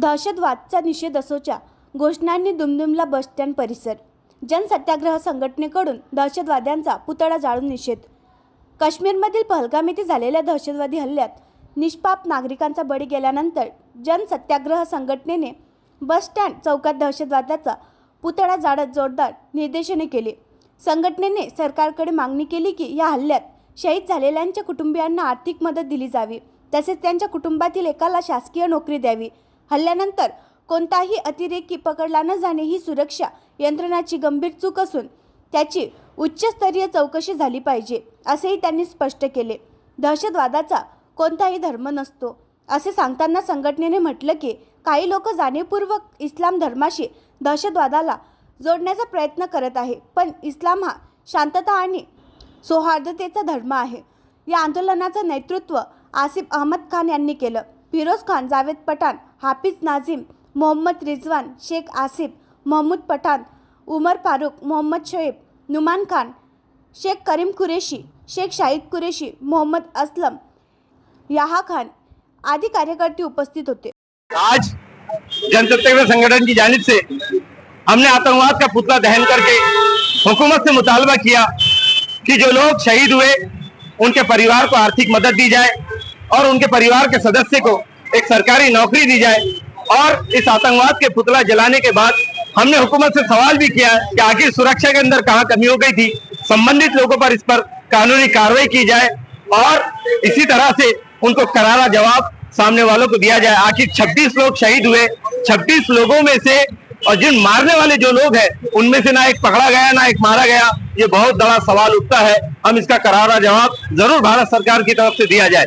दहशतवादचा निषेध असोच्या घोषणांनी दुमदुमला बसस्टँड परिसर. जनसत्याग्रह संघटनेकडून दहशतवाद्यांचा पुतळा जाळून निषेध. काश्मीरमधील पहलगाम येथे झालेल्या दहशतवादी हल्ल्यात निष्पाप नागरिकांचा बळी गेल्यानंतर जनसत्याग्रह संघटनेने बसस्टँड चौकात दहशतवादाचा पुतळा जाळत जोरदार निर्देशने केले. संघटनेने सरकारकडे मागणी केली की या हल्ल्यात शहीद झालेल्यांच्या कुटुंबियांना आर्थिक मदत दिली जावी. तसेच त्यांच्या कुटुंबातील एकाला शासकीय नोकरी द्यावी. हल्ल्यानंतर कोणताही अतिरेकी पकडला न जाणे ही सुरक्षा यंत्रणाची गंभीर चूक असून त्याची उच्चस्तरीय चौकशी झाली पाहिजे असेही त्यांनी स्पष्ट केले. दहशतवादाचा कोणताही धर्म नसतो. असे सांगताना संघटनेने म्हटलं की काही लोक जाणीवपूर्वक इस्लाम धर्माशी दहशतवादाला जोडण्याचा प्रयत्न करत आहे पण इस्लाम हा शांतता आणि सौहार्दतेचा धर्म आहे. या आंदोलनाचं नेतृत्व आसिफ अहमद खान यांनी केलं. फिरोज खान जावेद पठाण हाफिज नाझीम मोहम्मद रिजवान शेख आसिफ महमूद पठाण उमर फारूक मोहम्मद शोएब नुमान खान शेख करीम कुरेशी शेख शाहिद कुरेशी मोहम्मद असलम याहा खान आदि कार्यकर्ते उपस्थित होते. आज जनसत्ता संगठन की जानब से हमने आतंकवाद का पुतला दहन करके हुकूमत से मुतालबा किया कि जो लोग शहीद हुए उनके परिवार को आर्थिक मदद दी जाए। और उनके परिवार के सदस्य को एक सरकारी नौकरी दी जाए। और इस आतंकवाद के पुतला जलाने के बाद हमने हुकूमत से सवाल भी किया कि आखिर सुरक्षा के अंदर कहाँ कमी हो गई थी। संबंधित लोगों पर इस पर कानूनी कार्रवाई की जाए और इसी तरह से उनको करारा जवाब सामने वालों को दिया जाए। आखिर 26 लोग शहीद हुए। 26 लोगों में से और जिन मारने वाले जो लोग हैं, उनमें से ना एक पकड़ा गया, ना एक मारा गया। ये बहुत बड़ा सवाल उठता है। हम इसका करारा जवाब ज़रूर भारत सरकार की तरफ़ से दिया जाए।